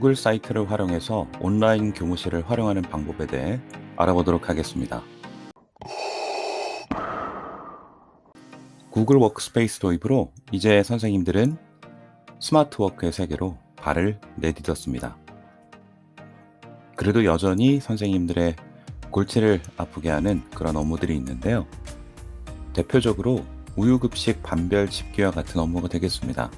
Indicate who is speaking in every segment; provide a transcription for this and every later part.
Speaker 1: 구글 사이트를 활용해서 온라인 교무실을 활용하는 방법에 대해 알아보도록 하겠습니다. 구글 워크스페이스 도입으로 이제 선생님들은 스마트 워크의 세계로 발을 내디뎠습니다. 그래도 여전히 선생님들의 골치를 아프게 하는 그런 업무들이 있는데요. 대표적으로 우유급식 반별 집계와 같은 업무가 되겠습니다.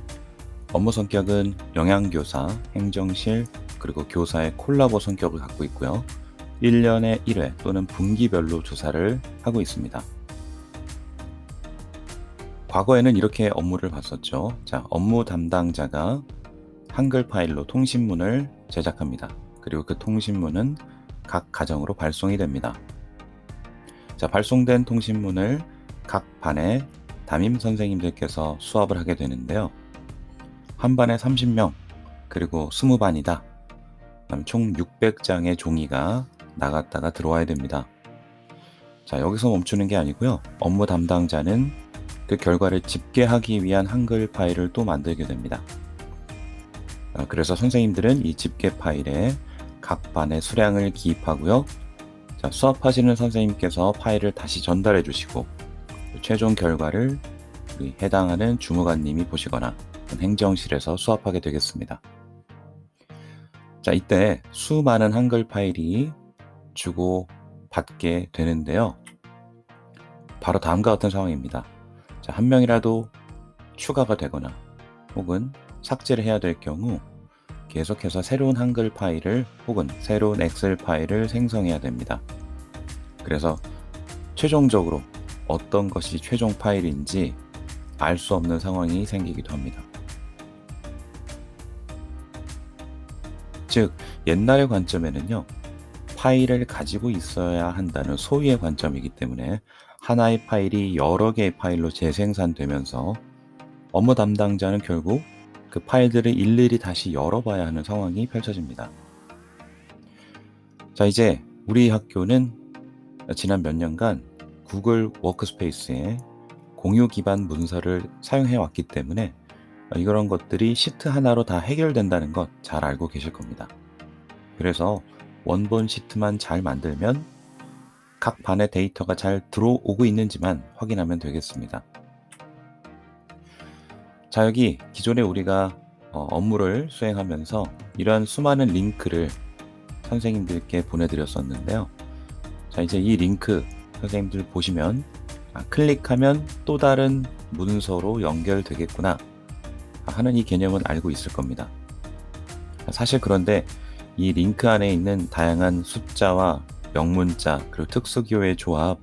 Speaker 1: 업무 성격은 영양교사, 행정실, 그리고 교사의 콜라보 성격을 갖고 있고요. 1년에 1회 또는 분기별로 조사를 하고 있습니다. 과거에는 이렇게 업무를 봤었죠. 자, 업무 담당자가 한글 파일로 통신문을 제작합니다. 그리고 그 통신문은 각 가정으로 발송이 됩니다. 자, 발송된 통신문을 각 반에 담임 선생님들께서 수업을 하게 되는데요. 한 반에 30명, 그리고 20반이다. 총 600장의 종이가 나갔다가 들어와야 됩니다. 자, 여기서 멈추는 게 아니고요. 업무 담당자는 그 결과를 집계하기 위한 한글 파일을 또 만들게 됩니다. 아, 그래서 선생님들은 이 집계 파일에 각 반의 수량을 기입하고요. 자, 수업하시는 선생님께서 파일을 다시 전달해 주시고 최종 결과를 해당하는 주무관님이 보시거나 행정실에서 수업하게 되겠습니다. 자, 이때 수많은 한글 파일이 주고 받게 되는데요. 바로 다음과 같은 상황입니다. 자, 한 명이라도 추가가 되거나 혹은 삭제를 해야 될 경우 계속해서 새로운 한글 파일을 혹은 새로운 엑셀 파일을 생성해야 됩니다. 그래서 최종적으로 어떤 것이 최종 파일인지 알 수 없는 상황이 생기기도 합니다. 즉, 옛날의 관점에는요, 파일을 가지고 있어야 한다는 소위의 관점이기 때문에 하나의 파일이 여러 개의 파일로 재생산되면서 업무 담당자는 결국 그 파일들을 일일이 다시 열어봐야 하는 상황이 펼쳐집니다. 자, 이제 우리 학교는 지난 몇 년간 구글 워크스페이스에 공유 기반 문서를 사용해 왔기 때문에 이런 것들이 시트 하나로 다 해결된다는 것 잘 알고 계실 겁니다. 그래서 원본 시트만 잘 만들면 각 반의 데이터가 잘 들어오고 있는지만 확인하면 되겠습니다. 자, 여기 기존에 우리가 어, 업무를 수행하면서 이러한 수많은 링크를 선생님들께 보내드렸었는데요. 자, 이제 이 링크 선생님들 보시면 아, 클릭하면 또 다른 문서로 연결되겠구나 하는 이 개념은 알고 있을 겁니다. 사실 그런데 이 링크 안에 있는 다양한 숫자와 명문자 그리고 특수기호의 조합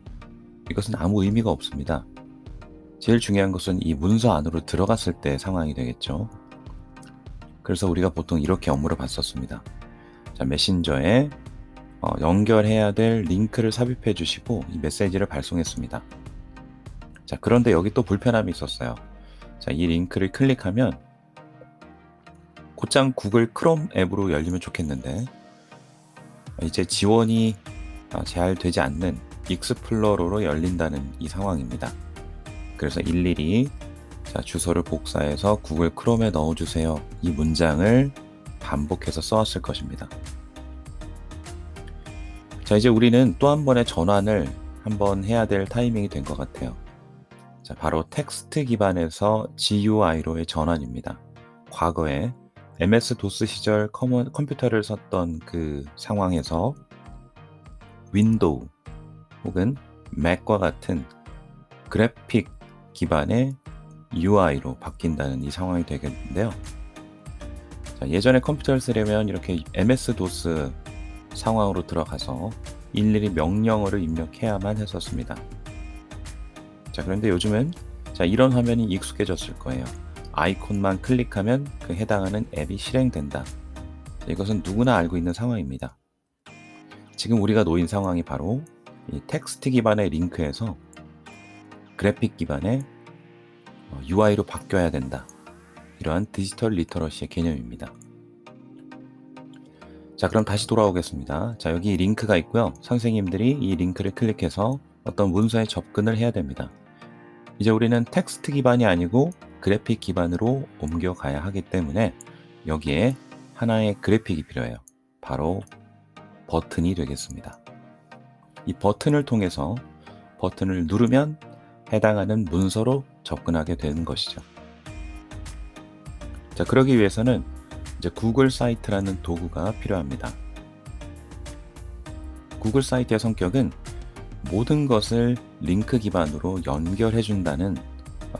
Speaker 1: 이것은 아무 의미가 없습니다. 제일 중요한 것은 이 문서 안으로 들어갔을 때 상황이 되겠죠. 그래서 우리가 보통 이렇게 업무를 봤었습니다. 자, 메신저에 어, 연결해야 될 링크를 삽입해 주시고 이 메시지를 발송했습니다. 자, 그런데 여기 또 불편함이 있었어요. 자, 이 링크를 클릭하면 곧장 구글 크롬 앱으로 열리면 좋겠는데 이제 지원이 어, 잘 되지 않는 익스플로러로 열린다는 이 상황입니다. 그래서 일일이 자, 주소를 복사해서 구글 크롬에 넣어주세요. 이 문장을 반복해서 써왔을 것입니다. 자, 이제 우리는 또 한 번의 전환을 한번 해야 될 타이밍이 된 것 같아요. 자, 바로 텍스트 기반에서 GUI로의 전환입니다. 과거에 MS-DOS 시절 컴퓨터를 썼던 그 상황에서 윈도우 혹은 맥과 같은 그래픽 기반의 UI로 바뀐다는 이 상황이 되겠는데요. 자, 예전에 컴퓨터를 쓰려면 이렇게 MS-DOS 상황으로 들어가서 일일이 명령어를 입력해야만 했었습니다. 자, 그런데 요즘은 자, 이런 화면이 익숙해졌을 거예요. 아이콘만 클릭하면 그 해당하는 앱이 실행된다. 자, 이것은 누구나 알고 있는 상황입니다. 지금 우리가 놓인 상황이 바로 이 텍스트 기반의 링크에서 그래픽 기반의 UI로 어, 바뀌어야 된다. 이러한 디지털 리터러시의 개념입니다. 자, 그럼 다시 돌아오겠습니다. 자, 여기 링크가 있고요. 선생님들이 이 링크를 클릭해서 어떤 문서에 접근을 해야 됩니다. 이제 우리는 텍스트 기반이 아니고 그래픽 기반으로 옮겨가야 하기 때문에 여기에 하나의 그래픽이 필요해요. 바로 버튼이 되겠습니다. 이 버튼을 통해서 버튼을 누르면 해당하는 문서로 접근하게 되는 것이죠. 자, 그러기 위해서는 이제 구글 사이트라는 도구가 필요합니다. 구글 사이트의 성격은 모든 것을 링크 기반으로 연결해 준다는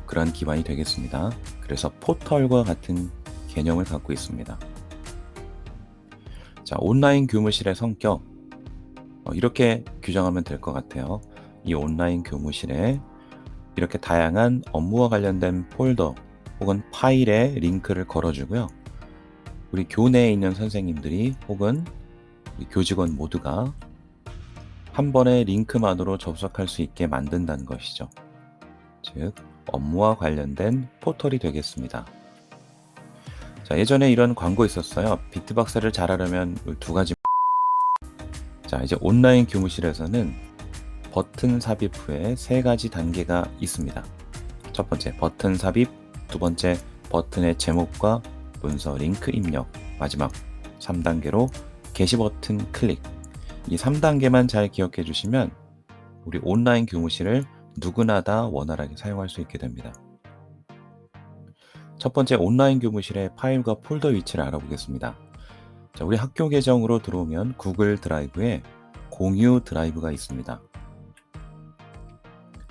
Speaker 1: 그런 기반이 되겠습니다. 그래서 포털과 같은 개념을 갖고 있습니다. 자, 온라인 교무실의 성격. 어, 이렇게 규정하면 될 것 같아요. 이 온라인 교무실에 이렇게 다양한 업무와 관련된 폴더 혹은 파일에 링크를 걸어주고요. 우리 교내에 있는 선생님들이 혹은 교직원 모두가 한 번의 링크만으로 접속할 수 있게 만든다는 것이죠. 즉, 업무와 관련된 포털이 되겠습니다. 자, 예전에 이런 광고 있었어요. 비트박스를 잘하려면 두 가지. 자, 이제 온라인 교무실에서는 버튼 삽입 후에 세 가지 단계가 있습니다. 첫 번째, 버튼 삽입. 두 번째, 버튼의 제목과 문서 링크 입력. 마지막 3단계로 게시 버튼 클릭. 이 3단계만 잘 기억해 주시면 우리 온라인 교무실을 누구나 다 원활하게 사용할 수 있게 됩니다. 첫 번째 온라인 교무실의 파일과 폴더 위치를 알아보겠습니다. 자, 우리 학교 계정으로 들어오면 구글 드라이브에 공유 드라이브가 있습니다.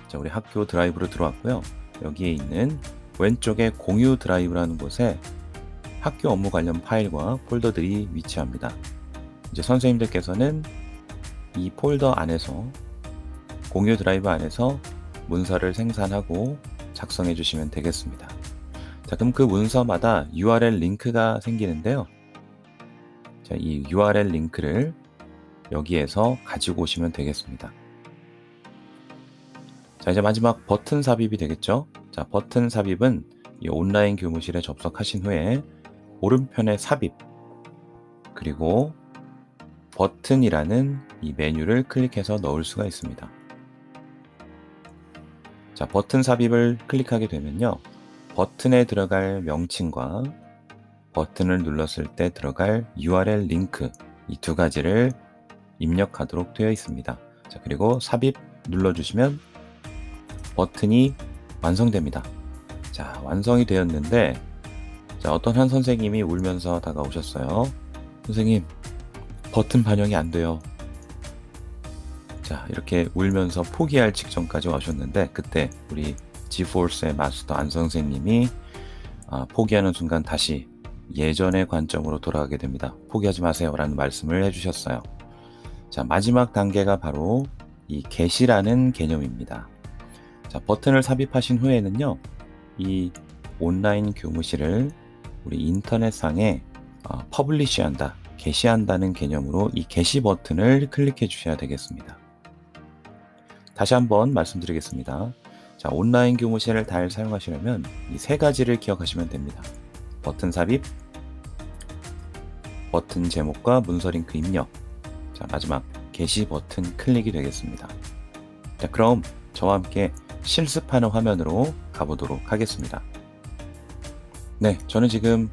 Speaker 1: 자, 우리 학교 드라이브로 들어왔고요. 여기에 있는 왼쪽에 공유 드라이브라는 곳에 학교 업무 관련 파일과 폴더들이 위치합니다. 이제 선생님들께서는 이 폴더 안에서 공유 드라이브 안에서 문서를 생산하고 작성해 주시면 되겠습니다. 자, 그럼 그 문서마다 URL 링크가 생기는데요. 자, 이 URL 링크를 여기에서 가지고 오시면 되겠습니다. 자, 이제 마지막 버튼 삽입이 되겠죠. 자, 버튼 삽입은 이 온라인 교무실에 접속하신 후에 오른편에 삽입 그리고 버튼이라는 이 메뉴를 클릭해서 넣을 수가 있습니다. 자, 버튼 삽입을 클릭하게 되면요. 버튼에 들어갈 명칭과 버튼을 눌렀을 때 들어갈 URL 링크 이 두 가지를 입력하도록 되어 있습니다. 자, 그리고 삽입 눌러주시면 버튼이 완성됩니다. 자, 완성이 되었는데 자, 어떤 한 선생님이 울면서 다가오셨어요. 선생님, 버튼 반영이 안 돼요. 자, 이렇게 울면서 포기할 직전까지 와셨는데 그때 우리 지포스의 마스터 안 선생님이 아, 포기하는 순간 다시 예전의 관점으로 돌아가게 됩니다. 포기하지 마세요. 라는 말씀을 해주셨어요. 자, 마지막 단계가 바로 이 게시라는 개념입니다. 자, 버튼을 삽입하신 후에는요, 이 온라인 교무실을 우리 인터넷상에 어, 퍼블리시한다, 게시한다는 개념으로 이 게시 버튼을 클릭해 주셔야 되겠습니다. 다시 한번 말씀드리겠습니다. 자, 온라인 교무실을 잘 사용하시려면 이 세 가지를 기억하시면 됩니다. 버튼 삽입, 버튼 제목과 문서 링크 입력, 자, 마지막 게시 버튼 클릭이 되겠습니다. 자, 그럼 저와 함께 실습하는 화면으로 가보도록 하겠습니다. 네, 저는 지금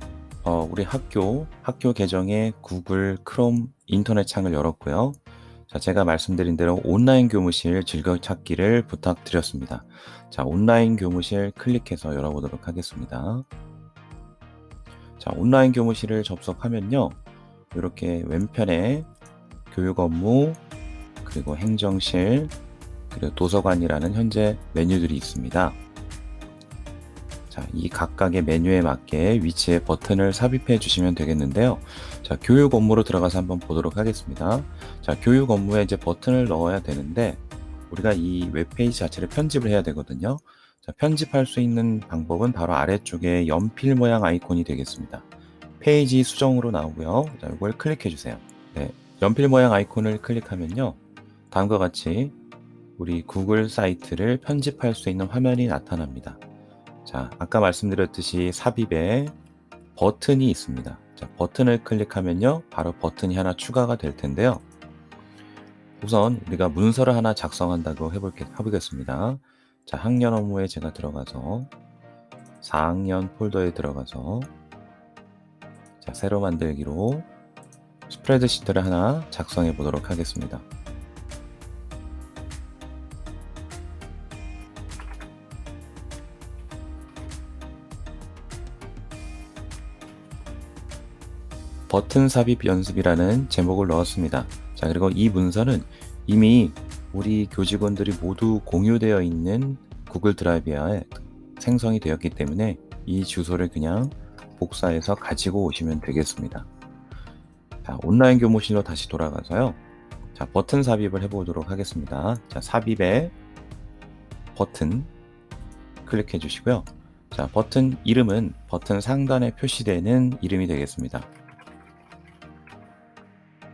Speaker 1: 어, 우리 학교 학교 계정에 구글 크롬 인터넷 창을 열었고요. 자, 제가 말씀드린 대로 온라인 교무실 즐겨 찾기를 부탁드렸습니다. 자, 온라인 교무실 클릭해서 열어보도록 하겠습니다. 자, 온라인 교무실을 접속하면요. 이렇게 왼편에 교육 업무, 그리고 행정실, 그리고 도서관이라는 현재 메뉴들이 있습니다. 자, 이 각각의 메뉴에 맞게 위치에 버튼을 삽입해 주시면 되겠는데요. 자, 교육 업무로 들어가서 한번 보도록 하겠습니다. 자, 교육 업무에 이제 버튼을 넣어야 되는데 우리가 이 웹페이지 자체를 편집을 해야 되거든요. 자, 편집할 수 있는 방법은 바로 아래쪽에 연필 모양 아이콘이 되겠습니다. 페이지 수정으로 나오고요. 자, 이걸 클릭해 주세요. 네, 연필 모양 아이콘을 클릭하면요. 다음과 같이 우리 구글 사이트를 편집할 수 있는 화면이 나타납니다. 자, 아까 말씀드렸듯이 삽입에 버튼이 있습니다. 자, 버튼을 클릭하면요. 바로 버튼이 하나 추가가 될 텐데요. 우선 우리가 문서를 하나 작성한다고 해볼게, 해보겠습니다. 자, 학년 업무에 제가 들어가서 4학년 폴더에 들어가서 자, 새로 만들기로 스프레드시트를 하나 작성해 보도록 하겠습니다. 버튼 삽입 연습이라는 제목을 넣었습니다. 자, 그리고 이 문서는 이미 우리 교직원들이 모두 공유되어 있는 구글 드라이브에 생성이 되었기 때문에 이 주소를 그냥 복사해서 가지고 오시면 되겠습니다. 자, 온라인 교무실로 다시 돌아가서요. 자, 버튼 삽입을 해보도록 하겠습니다. 자, 삽입에 버튼 클릭해 주시고요. 자, 버튼 이름은 버튼 상단에 표시되는 이름이 되겠습니다.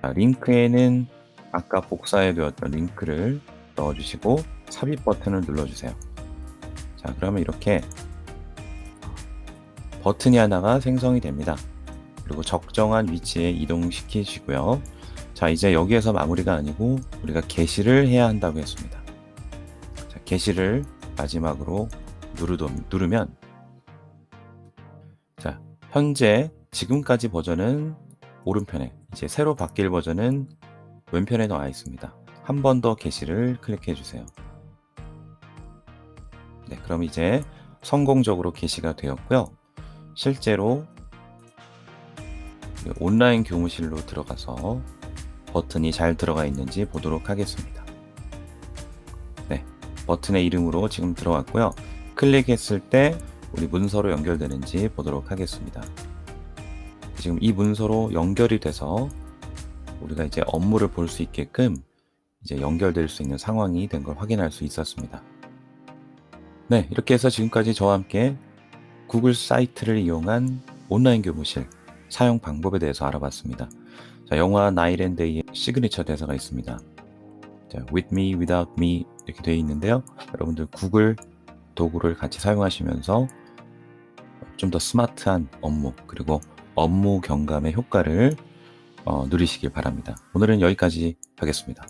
Speaker 1: 자, 링크에는 아까 복사해 두었던 링크를 넣어주시고 삽입 버튼을 눌러주세요. 자, 그러면 이렇게 버튼이 하나가 생성이 됩니다. 그리고 적정한 위치에 이동시키시고요. 자, 이제 여기에서 마무리가 아니고 우리가 게시를 해야 한다고 했습니다. 자, 게시를 마지막으로 누르도, 누르면 자, 현재 지금까지 버전은 오른편에 이제 새로 바뀔 버전은 왼편에 나와 있습니다. 한 번 더 게시를 클릭해 주세요. 네, 그럼 이제 성공적으로 게시가 되었고요. 실제로 온라인 교무실로 들어가서 버튼이 잘 들어가 있는지 보도록 하겠습니다. 네, 버튼의 이름으로 지금 들어왔고요. 클릭했을 때 우리 문서로 연결되는지 보도록 하겠습니다. 지금 이 문서로 연결이 돼서 우리가 이제 업무를 볼 수 있게끔 이제 연결될 수 있는 상황이 된 걸 확인할 수 있었습니다. 네, 이렇게 해서 지금까지 저와 함께 구글 사이트를 이용한 온라인 교무실 사용 방법에 대해서 알아봤습니다. 자, 영화 나이랜드의 시그니처 대사가 있습니다. 자, with me, without me 이렇게 되어 있는데요. 여러분들 구글 도구를 같이 사용하시면서 좀 더 스마트한 업무 그리고 업무 경감의 효과를 어, 누리시길 바랍니다. 오늘은 여기까지 하겠습니다.